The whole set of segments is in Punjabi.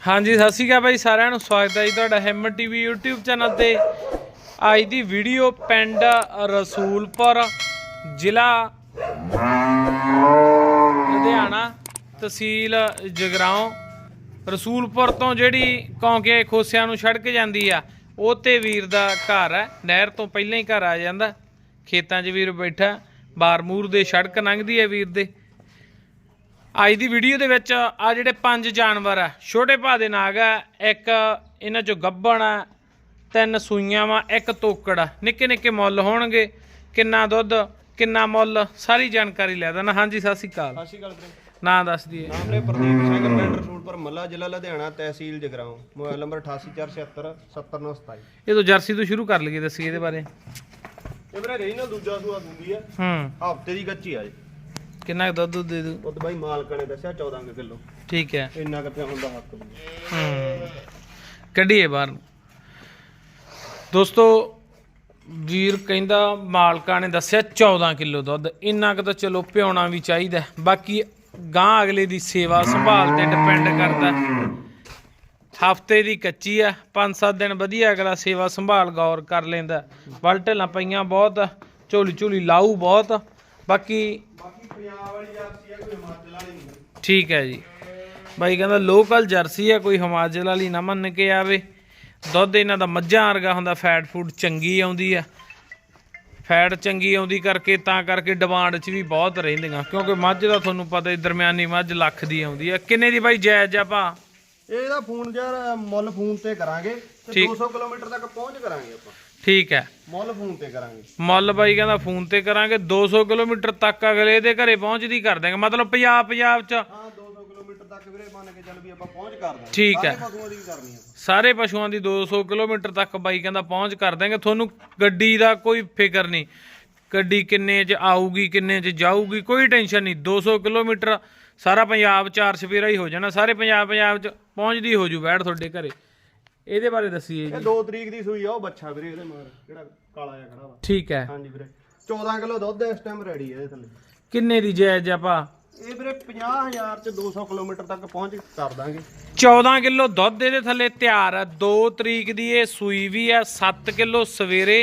ਹਾਂਜੀ, ਸਤਿ ਸ਼੍ਰੀ ਅਕਾਲ ਬਾਈ ਸਾਰਿਆਂ ਨੂੰ। ਸਵਾਗਤ ਹੈ ਜੀ ਤੁਹਾਡਾ ਹਿੰਮਤ ਟੀਵੀ YouTube ਚੈਨਲ ਤੇ। ਅੱਜ ਦੀ ਵੀਡੀਓ ਪਿੰਡ ਰਸੂਲਪੁਰ, ਜ਼ਿਲ੍ਹਾ ਲੁਧਿਆਣਾ ਤਹਿਸੀਲ ਜਗਰਾਉਂ। ਰਸੂਲਪੁਰ ਤੋਂ ਜਿਹੜੀ ਕੌਂਕੇ ਖੋਸਿਆਂ ਨੂੰ ਸੜਕ ਜਾਂਦੀ ਆ, ਉਹ ਤੇ ਵੀਰ ਦਾ ਘਰ ਹੈ। ਨਹਿਰ ਤੋਂ ਪਹਿਲਾਂ ਹੀ ਘਰ ਆ ਜਾਂਦਾ। ਖੇਤਾਂ 'ਚ ਵੀਰ ਬੈਠਾ। ਬਾਰਮੂਰ ਦੇ ਸੜਕ ਲੰਘਦੀ ਹੈ ਵੀਰ ਦੇ। ਅੱਜ ਦੀ ਵੀਡੀਓ ਦੇ ਵਿੱਚ ਆ ਜਿਹੜੇ ਪੰਜ ਜਾਨਵਰ ਆ ਛੋਟੇ ਭਾ ਦੇ ਨਾਗ ਆ ਇੱਕ ਇਹਨਾਂ ਚੋਂ ਗੱਬਣ ਆ ਤਿੰਨ ਸੂਈਆਂ ਵਾ ਇੱਕ ਤੋਕੜ ਆ। ਨਿੱਕੇ ਨਿੱਕੇ ਮੁੱਲ ਹੋਣਗੇ ਕਿੰਨਾ ਦੁੱਧ ਕਿੰਨਾ ਮੁੱਲ ਸਾਰੀ ਜਾਣਕਾਰੀ ਲੈ ਦੇਣਾ ਹਾਂਜੀ ਸਤਿ ਸ਼੍ਰੀ ਅਕਾਲ। ਸਤਿ ਸ਼੍ਰੀ ਅਕਾਲ ਵੀਰੇ। ਨਾਂ ਦੱਸ ਦਈਏ। ਨਾਮ ਨੇ ਪ੍ਰਦੀਪ ਸਿੰਘ ਪਿੰਡ ਰਸੂਲਪੁਰ ਮੱਲਾ ਜ਼ਿਲ੍ਹਾ ਲੁਧਿਆਣਾ ਤਹਿਸੀਲ ਜਗਰਾਉਂ। ਮੋਬਾਈਲ ਨੰਬਰ 8847 70927 ਇਹ ਤੋਂ ਜਰਸੀ ਤੋਂ ਸ਼ੁਰੂ ਕਰ ਲਈਏ ਦੱਸੀਏ ਇਹਦੇ ਬਾਰੇ। ਇਹ ਵੀਰੇ ਰਹੀ ਨਾ ਦੂਜਾ ਸੂਆ ਦਿੰਦੀ ਆ। ਹੂੰ। ਹਫ਼ਤੇ ਦੀ ਕੱਚੀ ਆ ਜੀ ਕਿੰਨਾ ਕੁ ਦੁੱਧ ਦੇ ਦੂ? ਉਹ ਬਾਈ ਮਾਲਕਾਂ ਨੇ ਦੱਸਿਆ 14 ਕਿਲੋ। ਠੀਕ ਹੈ। ਇੰਨਾ ਕੁ ਪਿਆਉਣ ਦਾ ਹੱਕ ਵੀ ਹੂੰ। ਕੱਢੀਏ ਬਾਹਰ ਨੂੰ। ਦੋਸਤੋ ਵੀਰ ਕਹਿੰਦਾ ਮਾਲਕਾਂ ਨੇ ਦੱਸਿਆ 14 ਕਿਲੋ ਦੁੱਧ। ਇੰਨਾ ਕੁ ਤਾਂ ਚਲੋ ਪਿਉਣਾ ਵੀ ਚਾਹੀਦਾ। ਬਾਕੀ ਗਾਂ ਅਗਲੇ ਦੀ ਸੇਵਾ ਸੰਭਾਲ ਤੇ ਡਿਪੈਂਡ ਕਰਦਾ। ਹਫ਼ਤੇ ਦੀ ਕੱਚੀ ਆ 5-7 ਦਿਨ ਵਧੀਆ ਅਗਲਾ ਸੇਵਾ ਸੰਭਾਲ ਗੌਰ ਕਰ ਲੈਂਦਾ। ਬਲਟਲਾਂ ਪਈਆਂ ਬਹੁਤ ਝੋਲੀ ਝੋਲੀ ਲਾਊ ਬਹੁਤ। ਬਾਕੀ ਪੰਜਾਬ ਵਾਲੀ ਜਾਤੀ ਆ ਕੋਈ ਹਿਮਾਚਲ ਵਾਲੀ ਨਹੀਂ। ਠੀਕ ਹੈ ਜੀ। ਬਾਈ ਕਹਿੰਦਾ ਲੋਕਲ ਜਰਸੀ ਹੈ ਕੋਈ ਹਿਮਾਚਲ ਵਾਲੀ ਨਾ ਮੰਨ ਕੇ ਆਵੇ। ਦੁੱਧ ਇਹਨਾਂ ਦਾ ਮੱਝਾਂ ਵਰਗਾ ਹੁੰਦਾ ਫੈਟ ਫੂਡ ਚੰਗੀ ਆਉਂਦੀ ਆ। ਫੈਟ ਚੰਗੀ ਆਉਂਦੀ ਕਰਕੇ ਤਾਂ ਕਰਕੇ ਡਿਮਾਂਡ 'ਚ ਵੀ ਬਹੁਤ ਰਹਿੰਦੀਆਂ। ਕਿਉਂਕਿ ਮੱਝ ਦਾ ਤੁਹਾਨੂੰ ਪਤਾ ਹੀ ਦਰਮਿਆਨੀ ਮੱਝ ਲੱਖ ਦੀ ਆਉਂਦੀ ਆ। ਕਿੰਨੇ ਦੀ ਬਾਈ ਜਾਇਜ਼ ਆ ਭਾ? ਇਹਦਾ ਫੋਨ ਯਾਰ ਮੁੱਲ ਫੋਨ ਤੇ ਕਰਾਂਗੇ ਤੇ ਠੀਕ। 200 ਕਿਲੋਮੀਟਰ ਤੱਕ ਪਹੁੰਚ ਕਰਾਂਗੇ ਆਪਾਂ। ਠੀਕ ਹੈ। ਮੁੱਲ ਫੋਨ ਤੇ ਕਰਾਂਗੇ। ਮੁੱਲ ਬਾਈ ਕਹਿੰਦਾ ਫੋਨ ਤੇ ਕਰਾਂਗੇ 200 ਕਿਲੋਮੀਟਰ ਤੱਕ ਅਗਲੇ ਦੇ ਘਰੇ ਪਹੁੰਚਦੀ ਕਰ ਦਾਂਗੇ ਮਤਲਬ ਪੰਜਾਬ ਪੰਜਾਬ 'ਚ ਹਾਂ 200 ਕਿਲੋਮੀਟਰ ਤੱਕ ਵੀਰੇ ਮੰਨ ਕੇ ਚੱਲ ਵੀ ਆਪਾਂ ਪਹੁੰਚ ਕਰ ਦਾਂਗੇ ਠੀਕ ਹੈ। ਪਸ਼ੂਆਂ ਦੀ ਸਾਰੇ ਪਸ਼ੂਆਂ ਦੀ 200 ਕਿਲੋਮੀਟਰ ਤੱਕ ਬਾਈ ਕਹਿੰਦਾ ਪਹੁੰਚ ਕਰ ਦਾਂਗੇ ਤੁਹਾਨੂੰ ਗੱਡੀ ਦਾ ਕੋਈ ਫਿਕਰ ਨਹੀਂ। ਗੱਡੀ ਕਿੰਨੇ 'ਚ ਆਊਗੀ ਕਿੰਨੇ 'ਚ ਜਾਊਗੀ ਕੋਈ ਟੈਨਸ਼ਨ ਨਹੀਂ। 200 ਕਿਲੋਮੀਟਰ ਸਾਰਾ ਪੰਜਾਬ ਚਾਰ ਸਵੇਰਾ ਹੀ ਹੋ ਜਾਣਾ। ਸਾਰੇ ਪੰਜਾਬ ਪੰਜਾਬ 'ਚ ਪਹੁੰਚਦੀ ਹੋ ਜੂ ਬੈਠ ਤੁਹਾਡੇ ਘਰੇ। ਇਹਦੇ ਬਾਰੇ ਦੱਸੀਏ ਇਹ ਜੀ। 2 ਤਰੀਕ ਦੀ ਸੂਈ ਆ ਉਹ ਬੱਚਾ ਵੀਰੇ ਇਹਦੇ ਮਗਰ ਜਿਹੜਾ ਕਾਲਾ ਜਿਹਾ ਖੜਾ ਵਾ। ਠੀਕ ਹੈ। ਹਾਂਜੀ ਵੀਰੇ। 14 ਕਿਲੋ ਦੁੱਧ ਇਸ ਟਾਈਮ ਰੈਡੀ ਹੈ ਇਹਦੇ ਥੱਲੇ। ਕਿੰਨੇ ਦੀ ਜਾਇਜ਼ ਆਪਾਂ ਇਹ ਵੀਰੇ 50000 ਚ 200 ਕਿਲੋਮੀਟਰ ਤੱਕ ਪਹੁੰਚ ਕਰ ਦਾਂਗੇ। 14 ਕਿਲੋ ਦੁੱਧ ਇਹਦੇ ਥੱਲੇ ਤਿਆਰ ਹੈ 2 ਤਰੀਕ ਦੀ ਇਹ ਸੂਈ ਵੀ ਹੈ 7 ਕਿਲੋ ਸਵੇਰੇ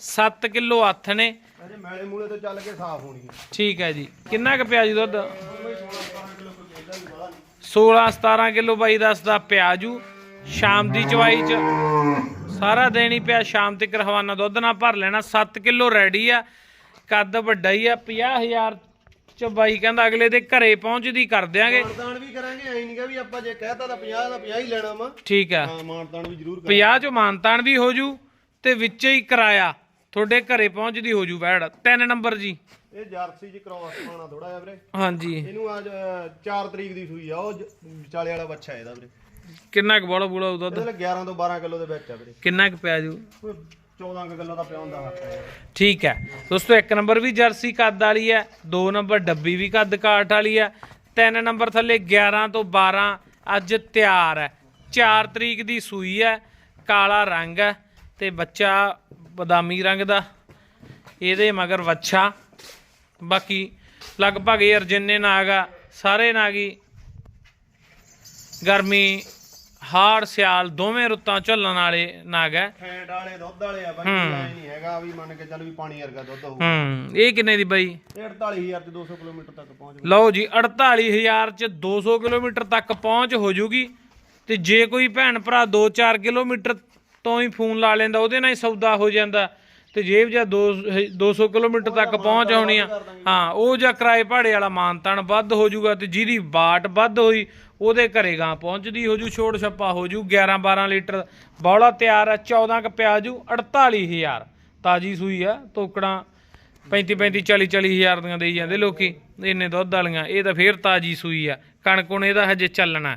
7 ਕਿਲੋ ਹੱਥ ਨੇ। ਅਜੇ ਮੈਲੇ ਮੂਲੇ ਤੋਂ ਚੱਲ ਕੇ ਸਾਫ਼ ਹੋਣੀ ਹੈ ਠੀਕ ਹੈ ਜੀ। ਕਿੰਨਾ ਕੁ ਪਿਆ ਜੀ ਦੁੱਧ? ਕੋਈ 16 17 ਕਿਲੋ ਕੋਈ ਕਹਿੰਦਾ ਨਹੀਂ ਬਾਹਲਾ 16 17 ਕਿਲੋ ਬਾਈ ਦੱਸਦਾ ਪਿਆਜੂ ਸ਼ਾਮ ਦੀ ਚਵਾਈ ਚ ਸਾਰਾ ਦਿਨ ਹੀ ਪਿਆ ਸ਼ਾਮ ਤੱਕ ਹਵਾਨਾ ਦੁੱਧ ਨਾ ਭਰ ਲੈਣਾ। 7 ਕਿਲੋ ਰੈਡੀ ਆ ਕੱਦ ਵੱਡਾ ਹੀ ਆ 50000 ਚ ਬਾਈ ਕਹਿੰਦਾ ਅਗਲੇ ਦੇ ਘਰੇ ਪਹੁੰਚਦੀ ਕਰ ਦਿਆਂਗੇ। ਮਾਨਤਾਨ ਵੀ ਕਰਾਂਗੇ ਐ ਨਹੀਂਗਾ ਵੀ ਆਪਾਂ ਜੇ ਕਹਿਤਾ ਤਾਂ 50 ਦਾ 50 ਹੀ ਲੈਣਾ ਵਾ। ਠੀਕ ਆ। ਹਾਂ ਮਾਨਤਾਨ ਵੀ ਜ਼ਰੂਰ ਕਰਾਂਗੇ। 50 ਚੋਂ ਮਾਨਤਾਨ ਵੀ ਹੋ ਜੂ ਤੇ ਵਿੱਚ ਹੀ ਕਿਰਾਇਆ ਤੁਹਾਡੇ ਘਰੇ ਪਹੁੰਚਦੀ ਹੋ ਜੂ ਬੈੜ ਤਿੰਨ ਨੰਬਰ ਜੀ। ਇਹ ਜਰਸੀ ਚ ਕ੍ਰਾਸ ਪਾਣਾ ਥੋੜਾ ਜਿਹਾ ਵੀਰੇ। ਹਾਂਜੀ। ਇਹਨੂੰ ਅੱਜ 4 ਤਰੀਕ ਦੀ ਸੂਈ ਆ ਉਹ ਵਿਚਾਲੇ ਵਾਲਾ ਬੱਚਾ ਇਹਦਾ ਵੀਰੇ। ਕਿੰਨਾ ਕੁ ਬੋਲਾ ਬੋਲਾ ਦੁੱਧ? ਇਹਦੇ ਲਈ 11 ਤੋਂ 12 ਕਿਲੋ ਦੇ ਵਿੱਚ ਆ ਵੀਰੇ। ਕਿੰਨਾ ਕੁ ਪਿਆ ਜੂ? ਕੋਈ 14 ਕੁ ਕਿਲੋ ਦਾ ਪਿਆਉਣ ਦਾ ਹੱਕ ਹੈ ਠੀਕ ਹੈ। ਦੋਸਤੋ ਇੱਕ ਨੰਬਰ ਵੀ ਜਰਸੀ ਕੱਦ ਵਾਲੀ ਹੈ ਦੋ ਨੰਬਰ ਡੱਬੀ ਵੀ ਕੱਦ ਕਾਠ ਵਾਲੀ ਹੈ ਤਿੰਨ ਨੰਬਰ ਥੱਲੇ 11 ਤੋਂ 12 ਅੱਜ ਤਿਆਰ ਹੈ। 4 ਤਰੀਕ ਦੀ ਸੂਈ ਹੈ ਕਾਲਾ ਰੰਗ ਹੈ ਤੇ ਬੱਚਾ ਬਦਾਮੀ ਰੰਗ ਦਾ ਇਹਦੇ ਮਗਰ ਵੱਛਾ। ਬਾਕੀ ਲਗਭਗ ਯਾਰ ਜਿੰਨੇ ਨਾਗ ਆ ਸਾਰੇ ਨਾਗੀ ਗਰਮੀ ਹਾੜ ਸਿਆਲ ਦੋਵੇਂ ਰੁੱਤਾਂ ਝੱਲਣ ਵਾਲੇ ਨਾਗ ਹੈ। ਫੈਂਟ ਵਾਲੇ ਦੁੱਧ ਵਾਲੇ ਆ ਬਾਈ ਐ ਨਹੀਂ ਹੈਗਾ ਵੀ ਮੰਨ ਕੇ ਚੱਲ ਵੀ ਪਾਣੀ ਵਰਗਾ ਦੁੱਧ ਹੋਊ। ਹੂੰ ਇਹ ਕਿੰਨੇ ਦੀ ਬਾਈ? ਇਹ 48000 ਤੇ 200 ਕਿਲੋਮੀਟਰ ਤੱਕ ਪਹੁੰਚ ਲਓ ਜੀ 48000 ਚ 200 ਕਿਲੋਮੀਟਰ ਤੱਕ ਪਹੁੰਚ ਹੋ ਜੂਗੀ। ਤੇ ਜੇ ਕੋਈ ਭੈਣ ਭਰਾ 2-4 ਕਿਲੋਮੀਟਰ ਤੋਂ ਹੀ ਫੋਨ ਲਾ ਲੈਂਦਾ ਉਹਦੇ ਨਾਲ ਹੀ ਸੌਦਾ ਹੋ ਜਾਂਦਾ। ਤੇ ਜੇਬ ਜਾਂ 200 ਕਿਲੋਮੀਟਰ ਤੱਕ ਪਹੁੰਚ ਹੋਣੀ ਆ। ਹਾਂ ਉਹ ਜਾਂ ਕਿਰਾਏ ਭਾੜੇ ਵਾਲਾ ਮਾਨਤਨ ਵੱਧ ਹੋ ਜੂਗਾ ਤੇ ਜਿਹਦੀ ਬਾਟ ਵੱਧ ਹੋਈ ਉਹਦੇ ਘਰੇ ਗਾਂ ਪਹੁੰਚਦੀ ਹੋ ਜੂ ਛੋੜ ਛੱਪਾ ਹੋ ਜੂ 11-12 ਲੀਟਰ ਬੌਲਾ ਤਿਆਰ ਆ 14 ਕ ਪਿਆ ਜੂ 48000 ਤਾਜੀ ਸੂਈ ਆ ਤੋਕੜਾਂ 35 35 40 40 ਹਜ਼ਾਰ ਦੀਆਂ ਦੇਈ ਜਾਂਦੇ ਲੋਕੀ ਇੰਨੇ ਦੁੱਧ ਵਾਲੀਆਂ ਇਹ ਤਾਂ ਫੇਰ ਤਾਜੀ ਸੂਈ ਆ। ਕਣਕ ਹੁਣ ਇਹਦਾ ਹਜੇ ਚੱਲਣਾ।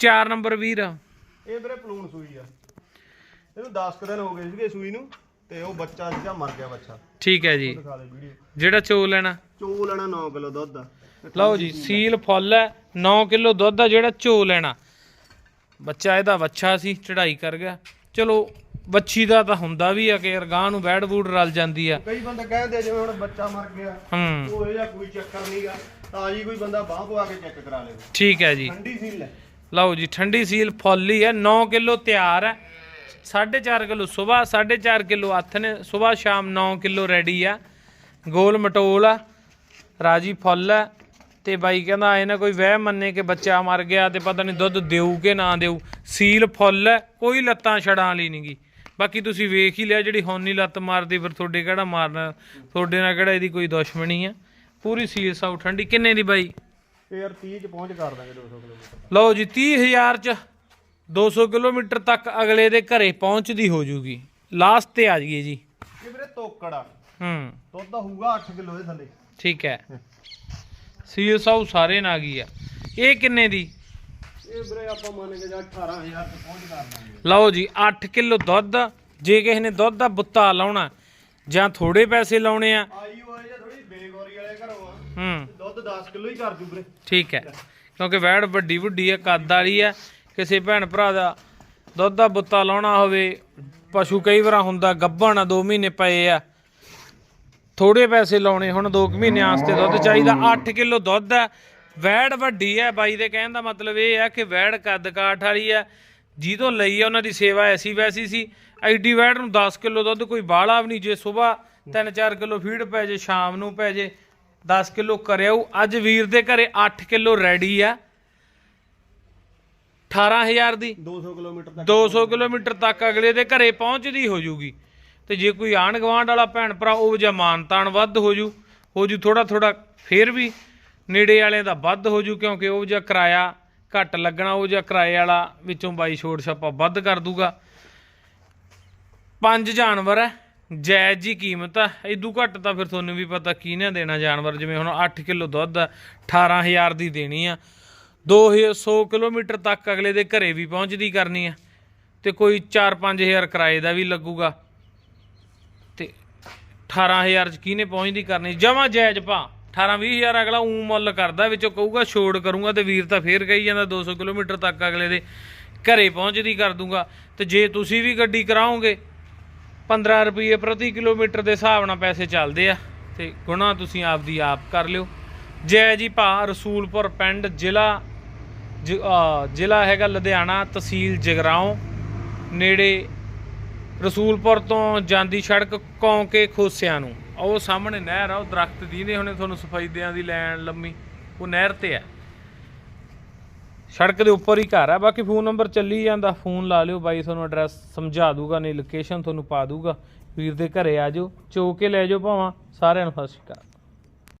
4 ਨੰਬਰ ਵੀਰ। ਇਹ ਵੀਰੇ ਪਲੂਣ ਸੂਈ ਆ। ਇਹਨੂੰ 10 ਕੁ ਦਿਨ ਹੋ ਗਏ ਸੀਗੇ ਸੂਈ ਨੂੰ। ਤੇ ਉਹ ਬੱਚਾ ਜਿਹੜਾ ਮਰ ਗਿਆ ਬੱਚਾ। ਠੀਕ ਹੈ ਜੀ। ਦਿਖਾ ਦੇ ਵੀਡੀਓ। ਜਿਹੜਾ ਚੋ ਲੈਣਾ। ਚੋ ਲੈਣਾ 9 ਕਿਲੋ ਦੁੱਧ। ਦਾ ਲਓ ਜੀ ਸੀਲ ਫੁੱਲ ਹੈ 9 ਕਿਲੋ ਦੁੱਧ ਆ ਜਿਹੜਾ ਚੋ ਲੈਣਾ। ਬੱਚਾ ਇਹਦਾ ਵੱਛਾ ਸੀ ਚੜਾਈ ਕਰ ਗਿਆ। ਚਲੋ ਵੱਛੀ ਦਾ ਤਾਂ ਹੁੰਦਾ ਵੀ ਆ ਕਿ ਅਰਗਾਂ ਨੂੰ ਬੈੜ ਬੂੜ ਰਲ ਜਾਂਦੀ ਆ। ਕਈ ਬੰਦੇ ਕਹਿੰਦੇ ਜਿਵੇਂ ਹੁਣ ਬੱਚਾ ਮਰ ਗਿਆ ਹੂੰ। ਉਹ ਇਹ ਜਿਹਾ ਕੋਈ ਚੱਕਰ ਨਹੀਂਗਾ ਤਾਂ ਜੀ ਕੋਈ ਬੰਦਾ ਬਾਹ ਪਵਾ ਕੇ ਚੈੱਕ ਕਰਾ ਲੇ ਠੀਕ ਹੈ ਜੀ। ਠੰਡੀ ਸੀਲ ਹੈ। ਲਓ ਜੀ ਠੰਡੀ ਸੀਲ ਫੁੱਲ ਹੀ ਹੈ 9 ਕਿਲੋ ਤਿਆਰ ਹੈ। 4.5 ਕਿਲੋ ਸਵੇਰ 4.5 ਕਿਲੋ ਹੱਥ ਨੇ। ਸਵੇਰ ਸ਼ਾਮ 9 ਕਿਲੋ ਰੈਡੀ ਆ। ਗੋਲ ਮਟੋਲ ਆ ਰਾਜੀ ਫੁੱਲ ਹੈ ਤੇ ਬਾਈ ਕਹਿੰਦਾ ਆਏ ਨਾ ਕੋਈ ਵਹਿ ਮੰਨੇ ਕਿ ਬੱਚਾ ਮਰ ਗਿਆ ਤੇ ਪਤਾ ਨਹੀਂ ਦੁੱਧ ਦੇਊ ਕਿ ਨਾ ਦੇਊ। ਸੀਲ ਫੁੱਲ ਹੈ ਕੋਈ ਲੱਤਾਂ ਛੜਾਂ ਵਾਲੀ ਨਹੀਂਗੀ ਬਾਕੀ ਤੁਸੀਂ ਵੇਖ ਹੀ ਲਿਆ ਜਿਹੜੀ ਹੌਨੀ ਲੱਤ ਮਾਰਦੀ ਫਿਰ ਤੁਹਾਡੇ ਕਿਹੜਾ ਮਾਰਨਾ ਤੁਹਾਡੇ ਨਾਲ ਕਿਹੜਾ ਇਹਦੀ ਕੋਈ ਦੁਸ਼ਮਣੀ ਆ। ਪੂਰੀ ਸੀਲ ਸਾਊ ਠੰਡੀ। ਕਿੰਨੇ ਦੀ ਬਾਈ? ਇਹ ਯਾਰ 30 ਚ ਪਹੁੰਚ ਕਰ ਦਾਂਗੇ 200 ਕਿਲੋਮੀਟਰ। ਲਓ ਜੀ 30000 ਚ 200 ਕਿਲੋਮੀਟਰ ਤੱਕ ਅਗਲੇ ਦੇ ਘਰੇ ਪਹੁੰਚਦੀ ਹੋ ਜੂਗੀ। ਲਾਸਟ ਤੇ ਆ ਜਾਈਏ ਜੀ। ਇਹ ਵੀਰੇ ਤੋਕੜ ਆ। ਹੂੰ। ਦੁੱਧ ਹੋਊਗਾ 8 ਕਿਲੋ ਦੇ ਥੱਲੇ। ਠੀਕ ਹੈ। ਸੀਲ ਸਾਊ ਸਾਰੇ ਨਾ ਗਈ ਆ। ਇਹ ਕਿੰਨੇ ਦੀ? ਇਹ ਵੀਰੇ ਆਪਾਂ ਮੰਨ ਕੇ ਜਾ 18000 ਤੇ ਪਹੁੰਚ ਕਰ ਦਾਂਗੇ। ਲਓ ਜੀ 8 ਕਿਲੋ ਦੁੱਧ। ਜੇ ਕਿਸੇ ਨੇ ਦੁੱਧ ਦਾ ਬੁੱਤਾ ਲਾਉਣਾ ਜਾਂ ਥੋੜੇ ਪੈਸੇ ਲਾਉਣੇ ਆ। ਆਈ ਹੋਏ ਜਾਂ ਥੋੜੀ ਬੇਗੋਰੀ ਵਾਲੇ ਘਰੋਂ ਆ। ਹੂੰ। ਦੁੱਧ 10 ਕਿਲੋ ਹੀ ਕਰ ਜੂ ਵੀਰੇ। ਠੀਕ ਹੈ। ਕਿਉਂਕਿ ਵੈੜ ਵੱਡੀ ਵੱਡੀ ਹੈ ਕੱਦ ਵਾਲੀ ਹੈ ਕਿਸੇ ਭੈਣ ਭਰਾ ਦਾ ਦੁੱਧ ਦਾ ਬੁੱਤਾ ਲਾਉਣਾ ਹੋਵੇ, ਪਸ਼ੂ ਕਈ ਵਾਰ ਹੁੰਦਾ ਗੱਭਣ ਆ 2 ਮਹੀਨੇ ਪਏ ਆ। ਥੋੜੇ ਪੈਸੇ ਲਾਉਣੇ ਹੁਣ 2 ਮਹੀਨੇ ਆਸਤੇ ਦੁੱਧ ਚਾਹੀਦਾ। 8 ਕਿਲੋ ਦੁੱਧ ਹੈ, ਵੈੜ ਵੱਡੀ ਹੈ ਬਾਈ ਦੇ ਕਹਿਣ ਦਾ ਮਤਲਬ ਇਹ ਹੈ ਕਿ ਵੈੜ ਕੱਦ ਕਾਠ ਵਾਲੀ ਹੈ। ਜਿਹਦੋਂ ਲਈ ਹੈ ਉਹਨਾਂ ਦੀ ਸੇਵਾ ਐਸੀ ਵੈਸੀ ਸੀ। ਐਡੀ ਵੈੜ ਨੂੰ 10 ਕਿਲੋ ਦੁੱਧ ਕੋਈ ਬਾਹਲਾ ਵੀ ਨਹੀਂ, ਜੇ ਸਵੇਰ 3-4 ਕਿਲੋ ਫੀਡ ਪੈ ਜੇ, ਸ਼ਾਮ ਨੂੰ ਪੈ ਜੇ 10 ਕਿਲੋ ਕਰਿਆਉ ਅੱਜ ਵੀਰ ਦੇ ਘਰੇ 8 ਕਿਲੋ ਰੈਡੀ ਆ। 18000 ਦੀ। 200 ਕਿਲੋਮੀਟਰ ਤੱਕ 200 ਕਿਲੋਮੀਟਰ ਤੱਕ ਅਗਲੇ ਦੇ ਘਰੇ ਪਹੁੰਚਦੀ ਹੋ ਜੂਗੀ। ਤੇ ਜੇ ਕੋਈ ਆਣ ਗਵਾਂਡ ਵਾਲਾ ਭੈਣ ਭਰਾ ਉਹ ਜਿਹਾ ਮਾਨਤਾਨ ਵੱਧ ਹੋ ਜੂ ਹੋ ਜੂ ਥੋੜਾ ਥੋੜਾ ਫੇਰ ਵੀ ਨੇੜੇ ਵਾਲਿਆਂ ਦਾ ਵੱਧ ਹੋ ਜੂ ਕਿਉਂਕਿ ਉਹ ਜਿਹਾ ਕਿਰਾਇਆ ਘੱਟ ਲੱਗਣਾ ਉਹ ਜਿਹਾ ਕਿਰਾਏ ਵਾਲਾ ਵਿੱਚੋਂ ਬਾਈ ਛੋੜ ਛਾਪਾ ਵੱਧ ਕਰ ਦੂਗਾ। ਪੰਜ ਜਾਨਵਰ ਹੈ ਜਾਇਜ਼ ਜੀ ਕੀਮਤ ਆ ਇਦੋਂ ਘੱਟ ਤਾਂ ਫਿਰ ਤੁਹਾਨੂੰ ਵੀ ਪਤਾ ਕਿਹਨੇ ਦੇਣਾ ਜਾਨਵਰ ਜਿਵੇਂ ਹੁਣ 8 ਕਿਲੋ ਦੁੱਧ ਆ 18000 ਦੀ ਦੇਣੀ ਆ। 200 ਕਿਲੋਮੀਟਰ ਤੱਕ ਅਗਲੇ ਦੇ ਘਰੇ ਵੀ ਪਹੁੰਚਦੀ ਕਰਨੀ ਆ। ਤੇ ਕੋਈ 4-5000 ਕਿਰਾਏ ਦਾ ਵੀ ਲੱਗੂਗਾ। ਤੇ 18000 ਚ ਕਿਹਨੇ ਪਹੁੰਚਦੀ ਕਰਨੀ? ਜਮਾ ਜਾਇਜ਼ ਭਾ 18-20000 ਅਗਲਾ ਊ ਮੁੱਲ ਕਰਦਾ, ਵਿੱਚੋਂ ਕਹੂਗਾ ਛੋੜ ਕਰੂੰਗਾ ਤੇ ਵੀਰ ਤਾਂ ਫੇਰ ਕਹੀ ਜਾਂਦਾ 200 ਕਿਲੋਮੀਟਰ ਤੱਕ ਅਗਲੇ ਦੇ ਘਰੇ ਪਹੁੰਚਦੀ ਕਰ ਦੂੰਗਾ। ਤੇ ਜੇ ਤੁਸੀਂ ਵੀ ਗੱਡੀ ਕਰਾਓਗੇ 15 ਰੁਪਏ ਪ੍ਰਤੀ ਕਿਲੋਮੀਟਰ ਦੇ ਹਿਸਾਬ ਨਾਲ ਪੈਸੇ ਚੱਲਦੇ ਆ। ਤੇ ਗੁਣਾ ਤੁਸੀਂ ਆਪਦੀ ਆਪ ਕਰ ਲਿਓ। ਜੈ ਜੀ ਭਾ ਰਸੂਲਪੁਰ ਪਿੰਡ ਜ਼ਿਲ੍ਹਾ ਜ਼ਿਲ੍ਹਾ ਹੈਗਾ ਲੁਧਿਆਣਾ, ਤਹਿਸੀਲ ਜਗਰਾਉਂ, ਨੇੜੇ ਰਸੂਲਪੁਰ ਤੋਂ ਜਾਂਦੀ ਸੜਕ ਕੌਂਕੇ ਖੋਸਿਆਂ ਨੂੰ। ਉਹ ਸਾਹਮਣੇ ਨਹਿਰ ਆ, ਉਹ ਦਰਖਤ ਦੀਨੇ ਹੁਣੇ ਤੁਹਾਨੂੰ ਸਫਾਈਦਿਆਂ ਦੀ ਲੈਣ ਲੰਮੀ। ਉਹ ਨਹਿਰ ਤੇ ਆ। ਸੜਕ ਦੇ ਉੱਪਰ ਹੀ ਘਰ ਆ। ਬਾਕੀ ਫੋਨ ਨੰਬਰ ਚੱਲੀ ਜਾਂਦਾ। ਫੋਨ ਲਾ ਲਿਓ, ਬਾਈ ਤੁਹਾਨੂੰ ਐਡਰੈਸ ਸਮਝਾ ਦੂਗਾ, ਨਹੀਂ ਲੋਕੇਸ਼ਨ ਤੁਹਾਨੂੰ ਪਾ ਦੂਗਾ। ਵੀਰ ਦੇ ਘਰੇ ਆ ਜਾਓ, ਚੋ ਕੇ ਲੈ ਜਾਓ ਭਾਵਾਂ, ਸਾਰਿਆਂ ਨੂੰ ਸਤਿ ਸ਼੍ਰੀ ਅਕਾਲ।